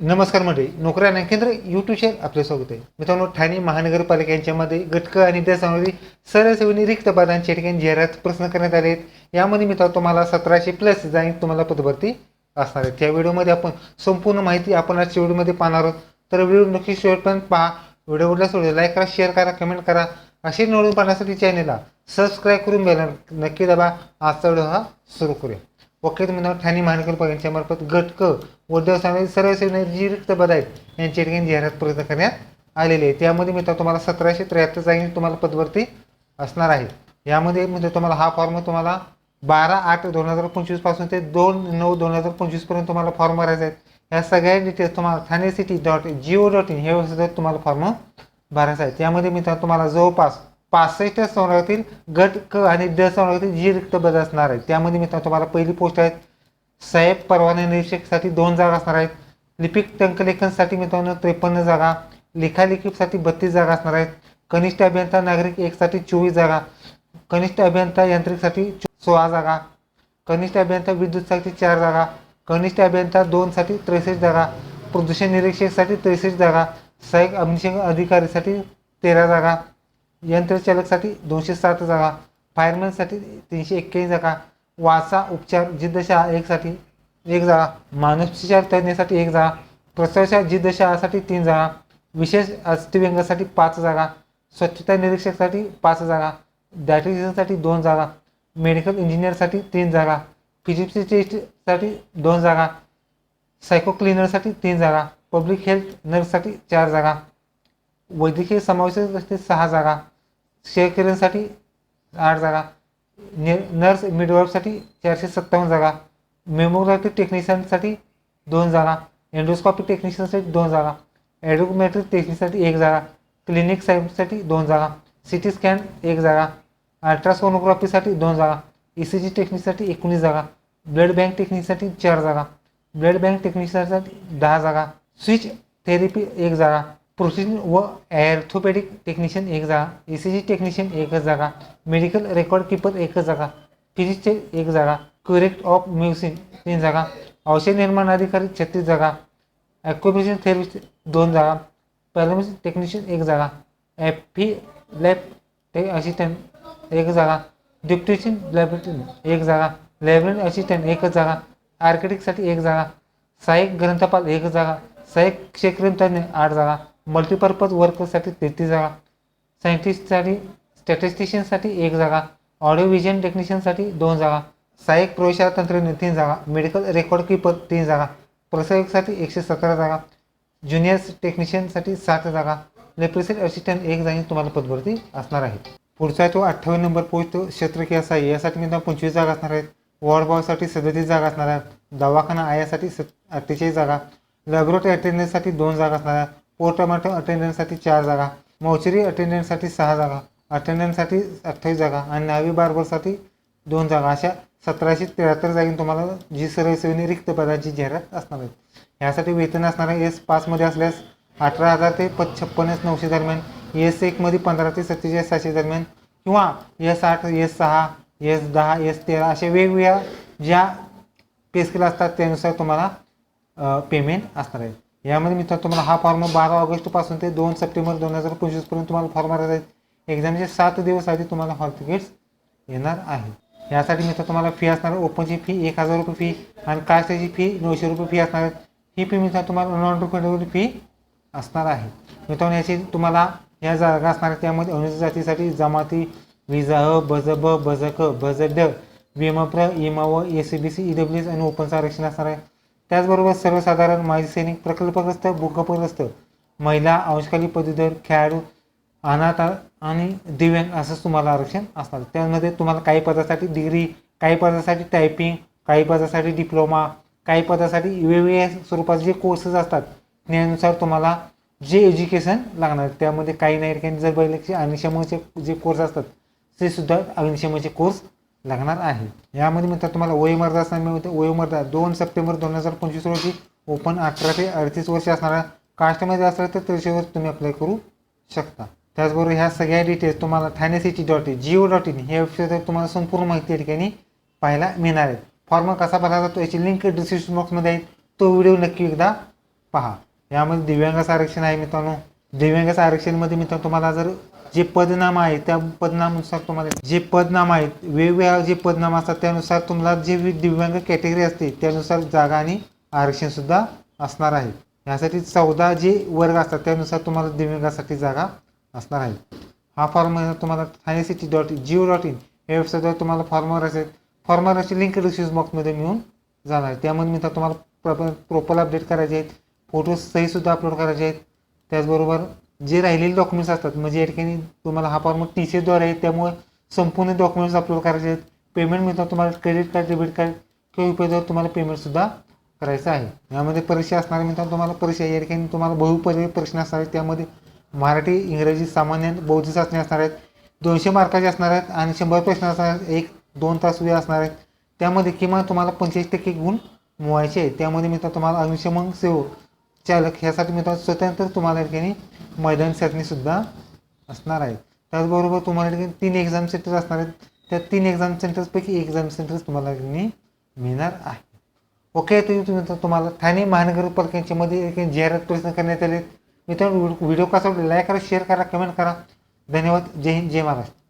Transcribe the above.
नमस्कार मंडळी नोकऱ्या आणि केंद्र यूट्यूब चॅनल आपले स्वागत आहे. मित्रांनो ठाणे महानगरपालिका यांच्यामध्ये गटक आणि त्यासंबंधी सरसेवनी रिक्त पदांच्या ठिकाणी जाहिरात प्रश्न करण्यात आले आहेत. यामध्ये मित्रांनो तुम्हाला सतराशे प्लस जाईन तुम्हाला पदभरती असणार आहे त्या व्हिडिओमध्ये आपण संपूर्ण माहिती आपण आजच्या व्हिडिओमध्ये पाहणार आहोत. तर व्हिडिओ नक्की शेवटपर्यंत पहा. व्हिडिओ आवडल्यास व्हिडिओ लाईक करा शेअर करा कमेंट करा. असे निवडून पाहण्यासाठी चॅनेलला सबस्क्राईब करून बेल नक्की दाबा. आजचा व्हिडिओ हा सुरू करूया. वकील तुम्ही ठाणे महानगरपालिका यांच्यामार्फत गट क व ड सर्व रिक्त पद आहेत यांच्या ठिकाणी जाहिरात प्रयत्न करण्यात आलेली आहे. त्यामध्ये मित्र तुम्हाला सतराशे त्र्याहत्तर जागी तुम्हाला पदवरती असणार आहे. यामध्ये म्हणजे तुम्हाला हा फॉर्म तुम्हाला बारा आठ दोन हजार पंचवीसपासून ते दोन नऊ दोन हजार पंचवीसपर्यंत तुम्हाला फॉर्म भरायचे आहेत. ह्या सगळ्या डिटेल्स तुम्हाला Thane city dot Jio dot in हे वेबसाईटवर तुम्हाला फॉर्म भरायचा आहे त्यामध्ये मित्र तुम्हाला जवळपास पासष्ट संवर्गातील गट क आणि ड संवर्गातील जी रिक्त पद असणार आहेत. त्यामध्ये मित्रांनो तुम्हाला पहिली पोस्ट आहेत. साहेब परवाना निरीक्षकसाठी दोन जागा असणार आहेत. लिपिक टंकलेखनसाठी मित्रांनो त्रेपन्न जागा. लेखालेखीसाठी बत्तीस जागा असणार आहेत. कनिष्ठ अभियंता नागरिक एकसाठी चोवीस जागा. कनिष्ठ अभियंता यांत्रिकसाठी सोळा जागा. कनिष्ठ अभियंता विद्युतसाठी चार जागा. कनिष्ठ अभियंता दोनसाठी त्रेसष्ट जागा. प्रदूषण निरीक्षकसाठी त्रेसष्ट जागा. सहाय्यक अग्निशमन अधिकारीसाठी तेरा जागा. यंत्रचालकसाठी दोनशे सात जागा फायरमॅनसाठी तीनशे एक्क्याऐंशी जागा वाचा उपचार जिद्दशहा एकसाठी एक जागा मानसोपचार तज्ज्ञासाठी एक जागा प्रसवशाह जिद्दशहासाठी तीन जागा विशेष अस्थिव्यंगासाठी पाच जागा स्वच्छता निरीक्षकसाठी पाच जागा डायटिशियनसाठी दोन जागा मेडिकल इंजिनियरसाठी तीन जागा फिजिक्ससाठी दोन जागा सायको क्लिनरसाठी तीन जागा पब्लिक हेल्थ नर्ससाठी चार जागा वैद्यकीय समावेशासाठी सहा जागा शेअरकिरणसाठी आठ जागा ने नर्स मिडवाईफसाठी चारशे सत्तावन्न जागा मेमोग्राफी टेक्निशियनसाठी दोन जागा एंडोस्कॉपी टेक्निशियनसाठी दोन जागा ॲडोमेट्रिक टेक्निशियनसाठी एक जागा क्लिनिक सायन्ससाठी दोन जागा सी टी स्कॅन एक जागा अल्ट्रासोनोग्राफीसाठी दोन जागा ई सी जी टेक्निकसाठी एकोणीस जागा ब्लड बँक टेक्निकसाठी चार जागा ब्लड बँक टेक्निशियनसाठी दहा जागा स्विच थेरपी एक जागा प्रोसिजन व ॲर्थोपॅडिक टेक्निशियन एक जागा ई सी जी टेक्निशियन एकच जागा मेडिकल रेकॉर्ड किपर एकच जागा फिजिक्सचे एक जागा क्युरेक्ट ऑफ म्युसिन तीन जागा औषध निर्माण अधिकारी छत्तीस जागा ॲक्युपेशन थेरपिस्ट दोन जागा पॅरामेडिक टेक्निशियन एक जागा एफी लॅब टे असिस्टंट एक जागा डिप्टिशियन लॅबोरेटरी एक जागा लायब्ररी असिस्टंट एकच जागा आर्किटेक्टसाठी एक जागा सहाय्यक ग्रंथपाल एक जागा सहाय्यक क्षेत्रतज्ञ आठ जागा मल्टीपर्पज वर्कसाठी तेहतीस जागा. सायंटिस्टसाठी स्टॅटिस्टिशियनसाठी एक जागा. ऑडिओ व्हिजन टेक्निशियनसाठी दोन जागा. सहाय्यक प्रवेशाला तंत्रज्ञ तीन जागा. मेडिकल रेकॉर्ड कीपर तीन जागा. प्रसायकसाठी एकशे सतरा जागा. ज्युनियर टेक्निशियनसाठी सात जागा. लेप्रेसिड असिस्टंट एक जागी तुम्हाला पदभरती असणार आहे पुढचा आहे तो अठ्ठावी नंबर पोस्ट क्षेत्रकीय साई यासाठी मित्रांनो पंचवीस जागा असणार आहेत. वॉर्डबॉयसाठी सदतीस जागा असणार आहेत. दवाखाना आयासाठी सत अठ्ठेचाळीस जागा लॅबोरेटरी अटेंडन्ससाठी दोन जागा असणार आहेत. पोस्टमार्टम अटेंडन्ससाठी चार जागा मौचरी अटेंडन्ससाठी सहा जागा अटेंडन्ससाठी अठ्ठावीस जागा आणि नावी बार्बरसाठी दोन जागा. अशा सतराशे त्र्याहत्तर जागी तुम्हाला जी सर्वसेवेने रिक्त पदांची जाहिरात असणार आहे यासाठी वेतन असणार आहे एस पाचमध्ये असल्यास अठरा हजार ते प छप्पन्न नऊशे दरम्यान एस एकमध्ये पंधरा ते सत्तेचाळीस सहाशे दरम्यान किंवा एस आठ एस सहा एस दहा एस तेरा अशा वेगवेगळ्या ज्या पेस्किल असतात त्यानुसार तुम्हाला पेमेंट असणार आहे. यामध्ये मित्रांनो तुम्हाला हा फॉर्म बारा ऑगस्टपासून ते दोन सप्टेंबर दोन हजार पंचवीसपर्यंत तुम्हाला फॉर्म भरायचा आहे एक्झामचे सात दिवस आधी तुम्हाला हॉल तिकीट्स येणार आहे यासाठी मित्र तुम्हाला फी असणार ओपनची फी एक हजार रुपये फी आणि कास्टची फी नऊशे रुपये फी असणार आहे ही फी मित्र तुम्हाला नॉन रिफंडेबल फी असणार आहे. मित्रांनो याची तुम्हाला या जागा असणार आहेत त्यामध्ये अनुसूचित जातीसाठी जमाती विजा बजब बजक बज क विमप्र इमा व S C B C E W S आणि ओपनचं आरक्षण असणार आहे. त्याचबरोबर सर्वसाधारण माजी सैनिक प्रकल्पग्रस्त भूकंपग्रस्त महिला अंशकाली पदवीधर खेळाडू अनाथ आणि दिव्यांग असंच तुम्हाला आरक्षण असणार. त्यामध्ये तुम्हाला काही पदासाठी डिग्री काही पदासाठी टायपिंग काही पदासाठी डिप्लोमा काही पदासाठी वेगवेगळ्या स्वरूपाचे जे कोर्सेस असतात त्यानुसार तुम्हाला जे एज्युकेशन लागणार त्यामध्ये काही नाही काही जर बघितले अग्निशमनचे जे कोर्स असतात ते सुद्धा अग्निशमनचे कोर्स लागणार आहे. यामध्ये मित्र तुम्हाला वयोमर्यादा असणार मिळते. वयोमर्यादा दोन सप्टेंबर दोन हजार पंचवीस रोजी ओपन अठरा ते अडतीस वर्ष असणाऱ्या कास्टमध्ये असला तर त्याच्यावर तुम्ही अप्लाय करू शकता. त्याचबरोबर ह्या सगळ्या डिटेल्स तुम्हाला Thane city dot in Jio dot in ह्या वेबसाईटवर तुम्हाला संपूर्ण माहिती या ठिकाणी पाहायला मिळणार आहे. फॉर्म कसा भरायचा तो याची लिंक डिस्क्रिप्शन बॉक्समध्ये आहे. तो व्हिडिओ नक्की एकदा पहा. यामध्ये दिव्यांगाचं आरक्षण आहे मित्रांनो. दिव्यांगाचं आरक्षणमध्ये मित्रांनो तुम्हाला जर जे पदनाम आहे त्या पदनामानुसार तुम्हाला जे पदनाम आहेत वेगवेगळ्या जे पदनाम असतात त्यानुसार तुम्हाला जे वि- दिव्यांग कॅटेगरी असते त्यानुसार जागा आणि आरक्षण सुद्धा असणार आहे. यासाठी चौदा जे वर्ग असतात त्यानुसार तुम्हाला दिव्यांगासाठी जागा असणार आहे. हा फॉर्म तुम्हाला Thane city dot Jio dot in या वेबसाईटवर तुम्हाला फॉर्मवर असेल. फॉर्मवरची लिंक डिस्क्रिप्शन बॉक्समध्ये मिळून जाणार आहे. त्यामध्ये मी तुम्हाला प्रॉपर प्रोपर अपडेट करायचे आहेत. फोटोज सहीसुद्धा अपलोड करायचे आहेत. त्याचबरोबर जे राहिलेले डॉक्युमेंट्स असतात म्हणजे या ठिकाणी तुम्हाला हा फॉर्म टी सी द्वारे आहे त्यामुळे संपूर्ण डॉक्युमेंट्स अपलोड करायचे आहेत. पेमेंट मिळतात तुम्हाला क्रेडिट कार्ड डेबिट कार्ड किंवा युपीआयद्वारे तुम्हाला पेमेंटसुद्धा करायचं आहे. यामध्ये परीक्षा असणार आहे मित्रांनो तुम्हाला परीक्षा या ठिकाणी तुम्हाला बहुपर्यायी प्रश्न असणार आहेत. त्यामध्ये मराठी इंग्रजी सामान्य बौद्ध चाचणी असणार आहेत. दोनशे मार्काचे असणार आहेत आणि शंभर प्रश्न असणार आहेत. एक दोन तास वेळ असणार आहेत त्यामध्ये किमान तुम्हाला पंचेचाळीस टक्के गुण मोवायचे आहे त्यामध्ये मिळतात तुम्हाला अग्निशमन सेवक चालक ह्यासाठी मित्रांनो स्वतंत्र तुम्हाला ठिकाणी मैदान चाचणीसुद्धा असणार आहे त्याचबरोबर तुम्हाला ठिकाणी तीन एक्झाम सेंटर असणार आहेत. त्या तीन एक्झाम सेंटर्सपैकी एक्झाम सेंटर्स तुम्हाला ठिकाणी मिळणार आहे. ओके तुम्ही तुम्ही तुम्हाला ठाणे महानगरपालिकेच्यामध्ये जाहिरात प्रश्न करण्यात आले मित्रांनो व्हिडिओ कसा लाईक करा शेअर करा कमेंट करा. धन्यवाद. जय हिंद जय महाराष्ट्र.